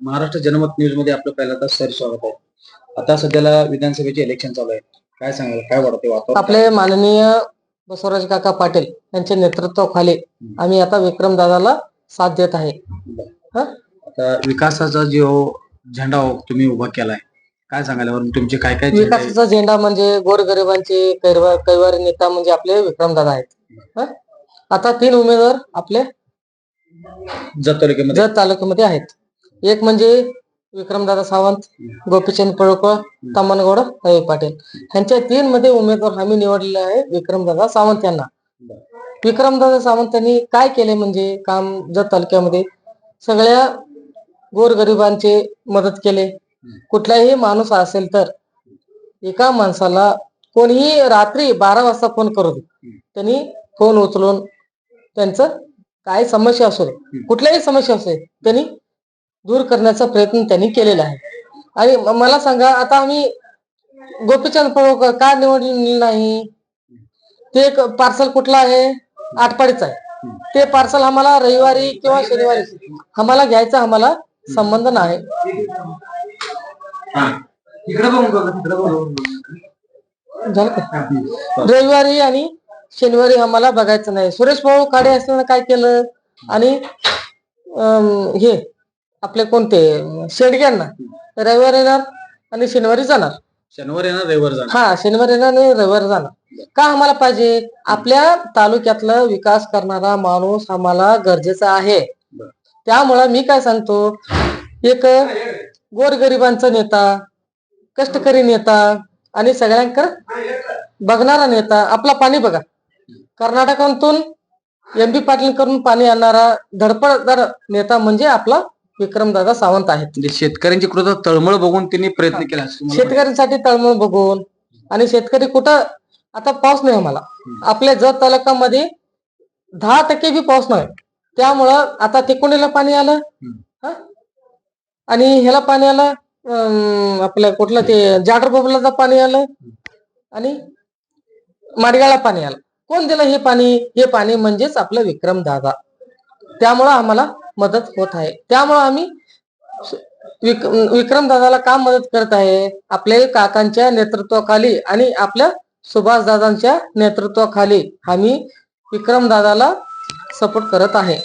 महाराष्ट्र जनमत न्यूजमध्ये आपलं पहिल्यांदा सर स्वागत आहे. आता सध्याला विधानसभेचे इलेक्शन चालू आहे. काय सांगाल? काय वाटते वातावरण? आपले माननीय बसवराज काका पाटील यांच्या नेतृत्वाखाली आम्ही आता विक्रम दादाला साथ देत आहे. हं? आता विकासाचा जो झेंडा हो तुम्ही उभा केलाय काय सांगाल? तुमचे काय काय झेंडे आहेत? विकासाचा झेंडा म्हणजे गोरगरिबांचे कैवा- कैवारी नेता म्हणजे आपले विक्रम दादा आहेत. हं? आता तीन उमेदवार आपले जत तालुक्यामध्ये. जत तालुक्यामध्ये आहेत. एक म्हणजे विक्रमदादा सावंत गोपीचंद पळकर तमनगौड रवी पाटील. ह्यांच्या तीन मध्ये उमेदवार आम्ही निवडलेले आहे विक्रमदादा सावंत यांना. विक्रमदादा सावंत यांनी काय केले म्हणजे काम जत तालुक्यामध्ये? सगळ्या गोरगरिबांचे मदत केले. कुठलाही माणूस असेल तर एका माणसाला कोणीही रात्री बारा वाजता फोन करू दे. त्यांनी फोन उचलून त्यांचं काय समस्या असू दे. कुठल्याही समस्या असू दे त्यांनी दूर करण्याचा प्रयत्न त्यांनी केलेला आहे. आणि मला सांगा आता आम्ही गोपीचंद पळवकर का निवडले नाही? ते एक पार्सल कुठलं आहे? आटपाडीचं आहे. ते पार्सल आम्हाला रविवारी किंवा शनिवारी आम्हाला घ्यायचा आम्हाला संबंध नाही? रविवारी आणि शनिवारी आम्हाला बघायचं नाही. सुरेश भाऊ काडे असताना काय केलं? आणि हे आपले कोणते? शेडग्यांना. रविवारी येणार आणि शनिवारी जाणार. शनिवार येणार रविवार जाणार. हा शनिवारी येणार आणि रविवारी जाणार. का आम्हाला पाहिजे? आपल्या तालुक्यातला विकास करणारा माणूस आम्हाला गरजेचा आहे. त्यामुळं मी काय सांगतो? एक गोरगरिबांचा नेता कष्टकरी नेता आणि सगळ्यांकडे बघणारा नेता आपला पाणी बघा. कर्नाटकातून एम बी पाटील करून पाणी आणणारा धडपडदार नेता म्हणजे आपला विक्रमदादा सावंत आहेत. म्हणजे शेतकऱ्यांची कृत तळमळ बघून त्यांनी प्रयत्न केला असं तुम्हाला शेतकऱ्यांसाठी तळमळ बघून आणि शेतकरी कुठं आता पाऊस नाही आम्हाला आपल्या जत तालुक्यामध्ये दहा टक्के बी पाऊस नाही. त्यामुळं आता तिकोणीला पाणी आलं. हं? आणि ह्याला पाणी आलं अं, आपलं कुठलं ते जाडर बबलाचं पाणी आलं आणि माडगाळला पाणी आलं. कोण दिलं हे पाणी? हे पाणी म्हणजेच आपलं विक्रम दादा त्यामुळं आम्हाला मदत होत आहे. त्यामुळं आम्ही विक विक्रम दादाला का मदत करत आहे? आपल्या काकांच्या नेतृत्वाखाली आणि आपल्या सुभाष दादांच्या नेतृत्वाखाली आम्ही विक्रम दादाला सपोर्ट करत आहे.